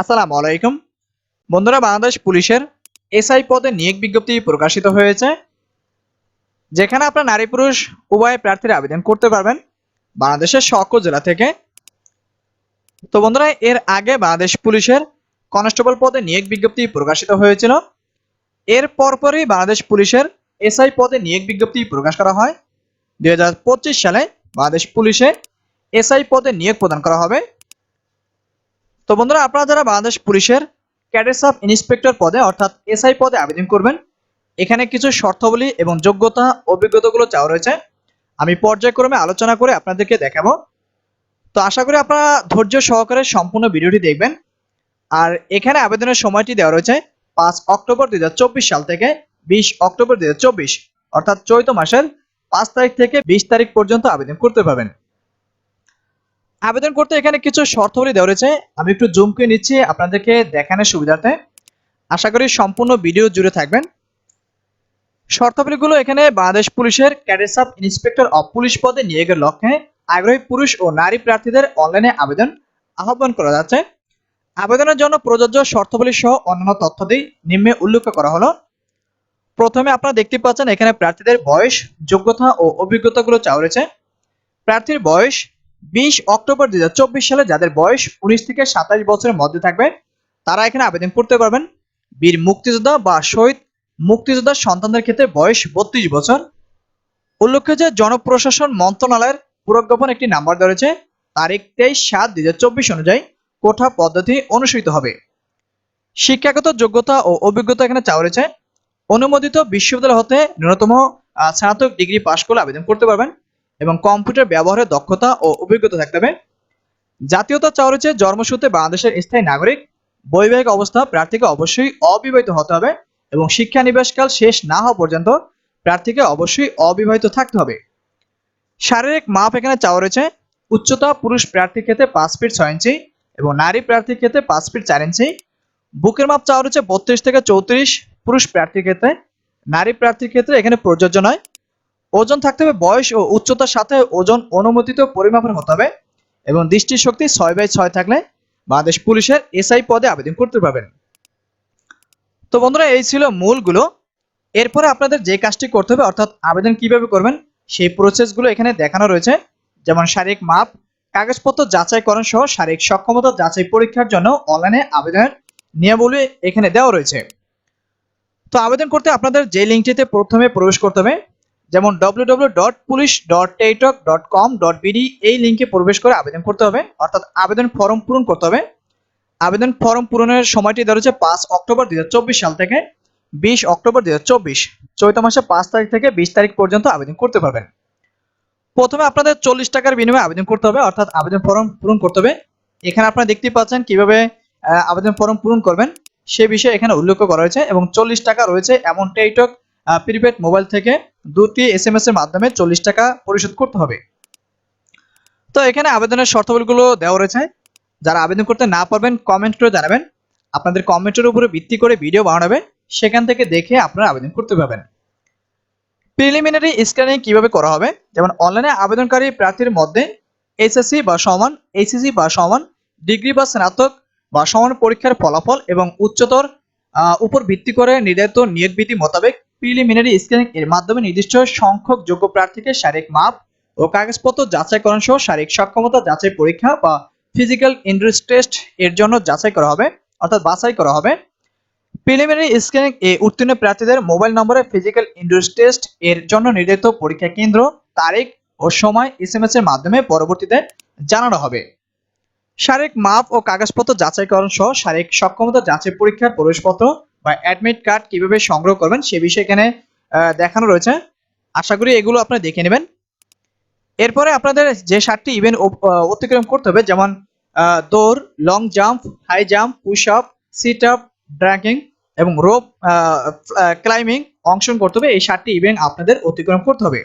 আসসালামু আলাইকুম। বন্ধুরা, বাংলাদেশ পুলিশের এসআই পদে নিয়োগ বিজ্ঞপ্তি প্রকাশিত হয়েছে, যেখানে আপনার নারী পুরুষ উভয় প্রার্থীরা আবেদন করতে পারবেন বাংলাদেশের সকল জেলা থেকে। তো বন্ধুরা, এর আগে বাংলাদেশ পুলিশের কনস্টেবল পদে নিয়োগ বিজ্ঞপ্তি প্রকাশিত হয়েছিল। এর পরপরই বাংলাদেশ পুলিশের এসআই পদে নিয়োগ বিজ্ঞপ্তি প্রকাশ করা হয়। দুই হাজার পঁচিশ সালে বাংলাদেশ পুলিশে এসআই পদে নিয়োগ প্রদান করা হবে। তো বন্ধুরা, আপনারা যারা বাংলাদেশ পুলিশের ক্যাডেট সাব ইন্সপেক্টর পদে, অর্থাৎ এসআই পদে আবেদন করবেন, এখানে কিছু শর্তাবলী এবং যোগ্যতা অভিজ্ঞতাগুলো চাওয়া রয়েছে। আমি পর্যায়ক্রমে আলোচনা করে আপনাদেরকে দেখাবো। তো আশা করি আপনারা ধৈর্য সহকারে সম্পূর্ণ ভিডিওটি দেখবেন। আর এখানে আবেদনের সময়টি দেওয়া রয়েছে পাঁচ অক্টোবর দুই হাজার চব্বিশ সাল থেকে বিশ অক্টোবর দুই হাজার চব্বিশ, অর্থাৎ চৈত মাসের পাঁচ তারিখ থেকে বিশ তারিখ পর্যন্ত আবেদন করতে পারবেন। আবেদন করতে এখানে কিছু শর্তাবলী দেওয়া রয়েছে। আমি একটু জুম করে নিচ্ছি আপনাদেরকে দেখানোর সুবিধার্থে। আশা করি সম্পূর্ণ ভিডিও জুড়ে থাকবেন। শর্তাবলীগুলো এখানে বাংলাদেশ পুলিশের cadet sub inspector of police পদে নিয়োগের লক্ষ্যে আগ্রহী পুরুষ ও নারী প্রার্থীদের অনলাইনে আবেদন আহ্বান করা যাচ্ছে। আবেদনের জন্য প্রযোজ্য শর্তাবলী সহ অন্যান্য তথ্যাদি নিম্নে উল্লেখ করা হলো। প্রথমে আপনারা দেখতে পাচ্ছেন এখানে প্রার্থীদের বয়স, যোগ্যতা ও অভিজ্ঞতাগুলো চাওয়া রয়েছে। প্রার্থীর বয়স বিশ অক্টোবর দুই হাজার চব্বিশ সালে যাদের বয়স উনিশ থেকে সাতাশ বছরের মধ্যে থাকবে, তারা এখানে আবেদন করতে পারবেন। বীর মুক্তিযোদ্ধা বা শহীদ মুক্তিযোদ্ধার সন্তানদের ক্ষেত্রে বয়স বত্রিশ বছর। উল্লেখ্য যে জনপ্রশাসন মন্ত্রণালয়ের পুরজ্ঞাপন একটি নাম্বার ধরেছে, তারিখ তেইশ সাত দুই অনুযায়ী কোঠা পদ্ধতি অনুসৃত হবে। শিক্ষাগত যোগ্যতা ও অভিজ্ঞতা এখানে চাওয়া রয়েছে। অনুমোদিত বিশ্ববিদ্যালয় হতে ন্যূনতম স্নাতক ডিগ্রি পাশ করলে আবেদন করতে পারবেন। এবং কম্পিউটার ব্যবহারের দক্ষতা ও অভিজ্ঞতা থাকতে হবে। জাতীয়তা চাওয়া রয়েছে জন্মসূত্রে বাংলাদেশের স্থায়ী নাগরিক। বৈবাহিক অবস্থা প্রার্থীকে অবশ্যই অবিবাহিত হতে হবে এবং শিক্ষা নিবাসকাল শেষ না হওয়া পর্যন্ত প্রার্থীকে অবশ্যই অবিবাহিত থাকতে হবে। শারীরিক মাপ এখানে চাওয়া রয়েছে উচ্চতা পুরুষ প্রার্থীর ক্ষেত্রে পাঁচ ফিট ছয় ইঞ্চি এবং নারী প্রার্থীর ক্ষেত্রে পাঁচ ফিট চার ইঞ্চি। বুকের মাপ চাওয়া রয়েছে বত্রিশ থেকে চৌত্রিশ। পুরুষ প্রার্থীর ক্ষেত্রে নারী প্রার্থীর ক্ষেত্রে এখানে প্রযোজ্য নয়। ওজন থাকতে হবে, বয়স ও উচ্চতার সাথে ওজন অনুমোদিত পরিমাপের হতে হবে এবং দৃষ্টিশক্তি ছয় বাই ছয় থাকলে বাংলাদেশ পুলিশের এসআই পদে আবেদন করতে পারবেন। তো বন্ধুরা, এই ছিল মূলগুলো। এরপরে আপনাদের যে কাজটি করতে হবে, অর্থাৎ আবেদন কীভাবে করবেন, সেই প্রসেসগুলো এখানে দেখানো রয়েছে। যেমন শারীরিক মাপ, কাগজপত্র যাচাইকরণ সহ শারীরিক সক্ষমতা যাচাই পরীক্ষার জন্য অনলাইনে আবেদনের নিয়মাবলী এখানে দেওয়া রয়েছে। তো আবেদন করতে আপনাদের যে লিঙ্কটিতে প্রথমে প্রবেশ করতে হবে যেমন www.police.taytalk.com.bd এই লিঙ্কে প্রবেশ করে আবেদন করতে হবে। অর্থাৎ আবেদন ফর্ম পূরণ করতে হবে। আবেদন ফর্ম পূরণের সময়টি দেওয়া রয়েছে পাঁচ অক্টোবর দুই হাজার চব্বিশ সাল থেকে। বিশ অক্টোবর দুই চৈত মাসে পাঁচ তারিখ থেকে বিশ তারিখ পর্যন্ত আবেদন করতে পারবেন। প্রথমে আপনাদের চল্লিশ টাকার বিনিময়ে আবেদন করতে হবে, অর্থাৎ আবেদন ফর্ম পূরণ করতে হবে। এখানে আপনারা দেখতে পাচ্ছেন কীভাবে আবেদন ফর্ম পূরণ করবেন। সে বিষয়ে এখানে উল্লেখ করা হয়েছে এবং চল্লিশ টাকা রয়েছে এমন টেইটক প্রিপেড মোবাইল থেকে। দুটি এস এম এস এর মাধ্যমে চল্লিশ টাকা পরিশোধ করতে হবে। তো এখানে আবেদনের শর্তাবলীগুলো দেওয়া রয়েছে। যারা আবেদন করতে না পারবেন কমেন্ট করে জানাবেন। আপনাদের কমেন্টের উপরে ভিত্তি করে ভিডিও বানানো হবে। সেখান থেকে দেখে আপনারা আবেদন করতে পারবেন। প্রিলিমিনারি স্ক্যানিং কীভাবে করা হবে? যেমন অনলাইনে আবেদনকারী প্রার্থীর মধ্যে এসএসসি বা সমান এইচএসসি বা সমান ডিগ্রি বা স্নাতক বা সমান পরীক্ষার ফলাফল এবং উচ্চতর উপর ভিত্তি করে নির্ধারিত নিয়োগ বিধি মোতাবেক প্রিলিমিনারি স্ক্যানিং এর মাধ্যমে নির্দিষ্ট সংখ্যক যোগ্য প্রার্থীকে শারীরিক মাপ ও কাগজপত্র যাচাইকরণ সহ শারীরিক সক্ষমতা যাচাই পরীক্ষা বা ফিজিক্যাল ইন্টারেস্ট টেস্ট এর জন্য যাচাই করা হবে, অর্থাৎ বাছাই করা হবে। প্রিলিমিনারি স্ক্যানিং এ উত্তীর্ণ প্রার্থীদের মোবাইল নম্বরে ফিজিক্যাল ইন্টারেস্ট টেস্ট এর জন্য নির্ধারিত পরীক্ষা কেন্দ্র, তারিখ ও সময় এসএমএস এর মাধ্যমে পরবর্তীতে জানানো হবে। শারীরিক মাপ ও কাগজপত্র যাচাইকরণ সহ শারীরিক সক্ষমতা যাচাই পরীক্ষার প্রবেশপত্র বা অ্যাডমিট কার্ড কীভাবে সংগ্রহ করবেন সে বিষয়ে এখানে দেখানো রয়েছে। আশা করি এগুলো আপনারা দেখে নেবেন। এরপরে আপনাদের যে সাতটি ইভেন্ট অতিক্রম করতে হবে, যেমন দৌড় long jump high jump push up sit up dragging এবং রোপ ক্লাইম্বিং অংশগ্রহণ করতে হবে। এই সাতটি ইভেন্ট আপনাদের অতিক্রম করতে হবে।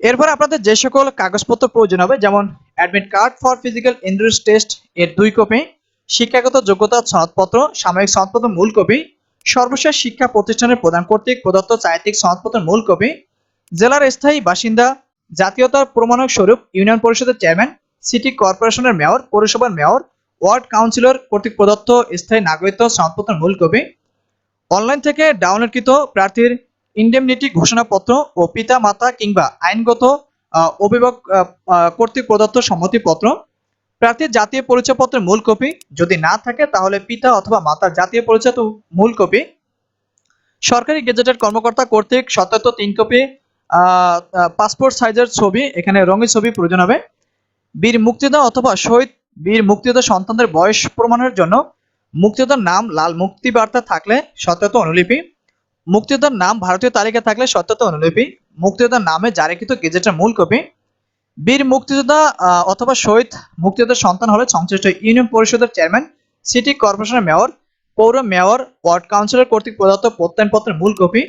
এরপর আপনাদের যে সকল কাগজপত্র প্রয়োজন হবে, যেমন admit card for physical endurance test এর দুই কপি শিক্ষাগত যোগ্যতা সনদপত্র, সাময়িক সনদপত্র মূল কপি সর্বশেষ শিক্ষা প্রতিষ্ঠানের প্রদান কর্তৃক প্রদত্ত চারিত্রিক সনদপত্রের মূল কপি জেলার স্থায়ী বাসিন্দা, জাতীয়তার প্রমাণক স্বরূপ ইউনিয়ন পরিষদের চেয়ারম্যান, সিটি কর্পোরেশনের মেয়র, পৌরসভার মেয়র, ওয়ার্ড কাউন্সিলর কর্তৃক প্রদত্ত স্থায়ী নাগরিকত্ব সনদপত্রের মূল কপি অনলাইন থেকে ডাউনলোডকৃত প্রার্থীর ইন্ডেমনিটি ঘোষণাপত্র ও পিতা মাতা কিংবা আইনগত অভিভাবক কর্তৃক প্রদত্ত সম্মতিপত্র প্রার্থীর জাতীয় পরিচয়পত্রের মূল কপি যদি না থাকে, তাহলে পিতা অথবা মাতার জাতীয় পরিচয় মূল কপি। সরকারি গেজেটেড কর্মকর্তা কর্তৃক সত্যায়িত তিন কপি। পাসপোর্ট সাইজের ছবি, এখানে রঙিন ছবি প্রয়োজন হবে। বীর মুক্তিদা অথবা শহীদ বীর মুক্তিযোদ্ধা সন্তানদের বয়স প্রমাণের জন্য মুক্তিযোদ্ধার নাম লাল মুক্তি বার্তা থাকলে সত্যায়িত অনুলিপি। মুক্তিদার নাম ভারতীয় তালিকা থাকলে সত্যায়িত অনুলিপি। মুক্তিযোদ্ধার নামে জারিকৃত গেজেটের মূল কপি। বীর মুক্তিযোদ্ধা অথবা শহীদ মুক্তিযোদ্ধার সন্তান হলে সংশ্লিষ্ট ইউনিয়ন পরিষদের চেয়ারম্যান, সিটি কর্পোরেশনের মেয়র, পৌর মেয়র, ওয়ার্ড কাউন্সিলর কর্তৃক প্রদত্ত প্রত্যয়নপত্রের মূল copy,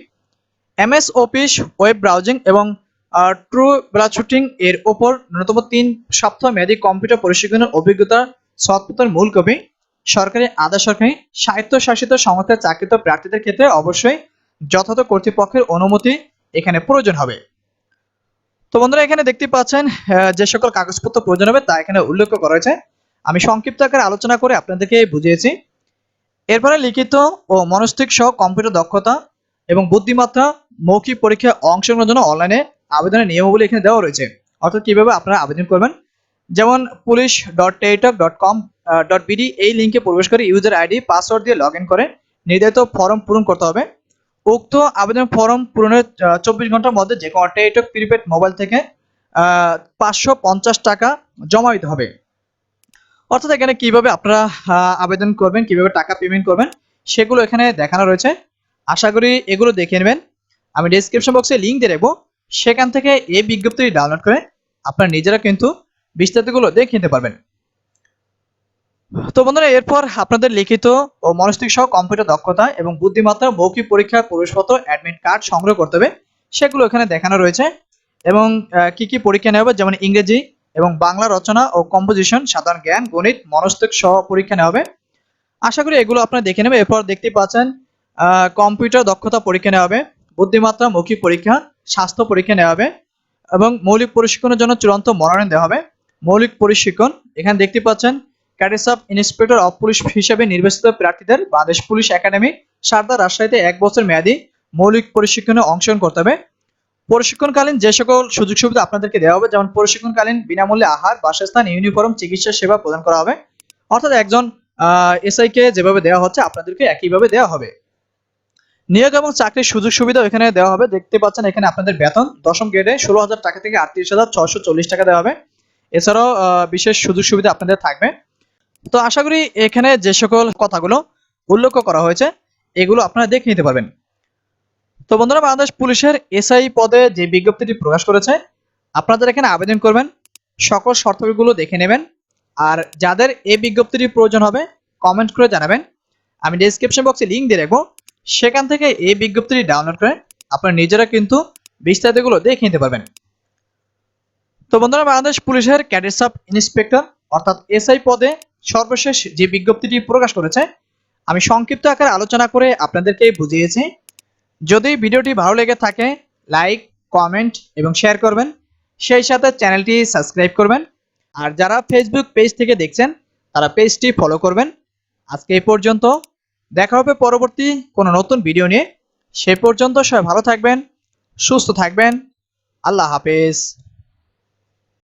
MS office web browsing এবং ট্রু ব্লাশুটিং এর ওপর ন্যূনতম তিন সপ্তাহ মেয়াদী কম্পিউটার প্রশিক্ষণের অভিজ্ঞতা সৎপত্রের মূল কপি, সরকারি, আধা সরকারি, স্বায়ত্তশাসিত সংস্থায় চাকরিত প্রার্থীদের ক্ষেত্রে অবশ্যই যথাযথ কর্তৃপক্ষের অনুমতি এখানে প্রয়োজন হবে। তো বন্ধুরা, এখানে দেখতে পাচ্ছেন যে সকল কাগজপত্র প্রয়োজন হবে তা এখানে উল্লেখ করা হয়েছে। আমি সংক্ষিপ্ত আকারে আলোচনা করে আপনাদেরকে বুঝিয়েছি। এরপরে লিখিত ও মনস্তিক সহ কম্পিউটার দক্ষতা এবং বুদ্ধিমাত্রা মৌখিক পরীক্ষায় অংশগ্রহণের জন্য অনলাইনে আবেদনের নিয়মাবলী এখানে দেওয়া রয়েছে। অর্থাৎ কীভাবে আপনারা আবেদন করবেন? যেমন police dot Teletalk dot com dot BD, এই লিঙ্কে প্রবেশ করে ইউজার আইডি, পাসওয়ার্ড দিয়ে লগ ইন করে নির্ধারিত ফর্ম পূরণ করতে হবে। উক্ত আবেদন ফর্ম পূরণের চব্বিশ ঘণ্টার মধ্যে যে কোনো টেলিটক প্রিপেড মোবাইল থেকে পাঁচশো পঞ্চাশ টাকা জমা দিতে হবে। অর্থাৎ এখানে কীভাবে আপনারা আবেদন করবেন, কীভাবে টাকা পেমেন্ট করবেন, সেগুলো এখানে দেখানো রয়েছে। আশা করি এগুলো দেখে নেবেন। আমি ডেসক্রিপশন বক্সে লিঙ্ক দিয়ে রাখব। সেখান থেকে এই বিজ্ঞপ্তিটি ডাউনলোড করে আপনারা নিজেরা কিন্তু বিস্তারিতগুলো দেখে নিতে পারবেন। তো বন্ধুরা, এরপর আপনাদের লিখিত ও মনস্তিক সহ কম্পিউটার দক্ষতা এবং বুদ্ধিমত্তা মৌখিক পরীক্ষার প্রবেশপত্র অ্যাডমিট কার্ড সংগ্রহ করতে হবে। সেগুলো এখানে দেখানো রয়েছে এবং কি কি পরীক্ষা নেওয়া হবে? যেমন ইংরেজি এবং বাংলা রচনা ও কম্পোজিশন সাধারণ জ্ঞান, গণিত, মনস্তিক সহ পরীক্ষা নেওয়া হবে। আশা করি এগুলো আপনারা দেখে নেবেন। এরপর দেখতে পাচ্ছেন কম্পিউটার দক্ষতা পরীক্ষা নেওয়া হবে বুদ্ধিমাত্রা মৌখিক পরীক্ষা, স্বাস্থ্য পরীক্ষা নেওয়া হবে এবং মৌলিক প্রশিক্ষণের জন্য চূড়ান্ত মনোনয়ন দেওয়া হবে। মৌলিক প্রশিক্ষণ, এখানে দেখতে পাচ্ছেন cadet sub inspector of police হিসেবে নির্বাচিত প্রার্থীদের বাংলাদেশ পুলিশ একাডেমি সারদা রাজশাহীতে এক বছর মেয়াদী মৌলিক প্রশিক্ষণে অংশগ্রহণ করতে হবে। প্রশিক্ষণকালীন যে সকল সুযোগ সুবিধা আপনাদেরকে দেওয়া হবে, যেমন প্রশিক্ষণকালীন বিনামূল্যে আহার, বাসস্থান, ইউনিফর্ম, চিকিৎসা সেবা প্রদান করা হবে। অর্থাৎ একজন এসআই কে যেভাবে দেওয়া হচ্ছে, আপনাদেরকে একইভাবে দেওয়া হবে। নিয়োগ এবং চাকরির সুযোগ সুবিধা এখানে দেওয়া হবে। দেখতে পাচ্ছেন এখানে আপনাদের বেতন, দশম গ্রেডে ষোলো হাজার টাকা থেকে আটত্রিশ হাজার ছশো চল্লিশ টাকা দেওয়া হবে। এছাড়াও বিশেষ সুযোগ সুবিধা আপনাদের থাকবে। তো আশা করি এখানে যে সকল কথাগুলো উল্লেখ করা হয়েছে, এগুলো আপনারা দেখে নিতে পারবেন। তো বন্ধুরা, বাংলাদেশ পুলিশের এসআই পদে যে বিজ্ঞপ্তিটি প্রকাশ করেছে, আপনাদের এখানে আবেদন করবেন, সকল শর্তাবলীগুলো দেখে নেবেন, আর যাদের এই বিজ্ঞপ্তিটি প্রয়োজন হবে কমেন্ট করে জানাবেন। আমি ডেসক্রিপশন বক্সে লিঙ্ক দিয়ে রাখব, সেখান থেকে এই বিজ্ঞপ্তিটি ডাউনলোড করে আপনারা নিজেরা কিন্তু বিস্তারিতগুলো দেখে নিতে পারবেন। তো বন্ধুরা, বাংলাদেশ পুলিশের ক্যাডেট সাব ইন্সপেক্টর, অর্থাৎ এসআই পদে সর্বশেষ যে বিজ্ঞপ্তিটি প্রকাশ করেছে, আমি সংক্ষিপ্ত আকারে আলোচনা করে আপনাদেরকে বুঝিয়েছি। যদি ভিডিওটি ভালো লেগে থাকে, লাইক, কমেন্ট এবং শেয়ার করবেন। সেই সাথে চ্যানেলটি সাবস্ক্রাইব করবেন। আর যারা ফেসবুক পেজ থেকে দেখছেন, তারা পেজটি ফলো করবেন। আজকে এই পর্যন্ত। দেখা হবে পরবর্তী কোনো নতুন ভিডিও নিয়ে। সে পর্যন্ত সবাই ভালো থাকবেন, সুস্থ থাকবেন। আল্লাহ হাফেজ।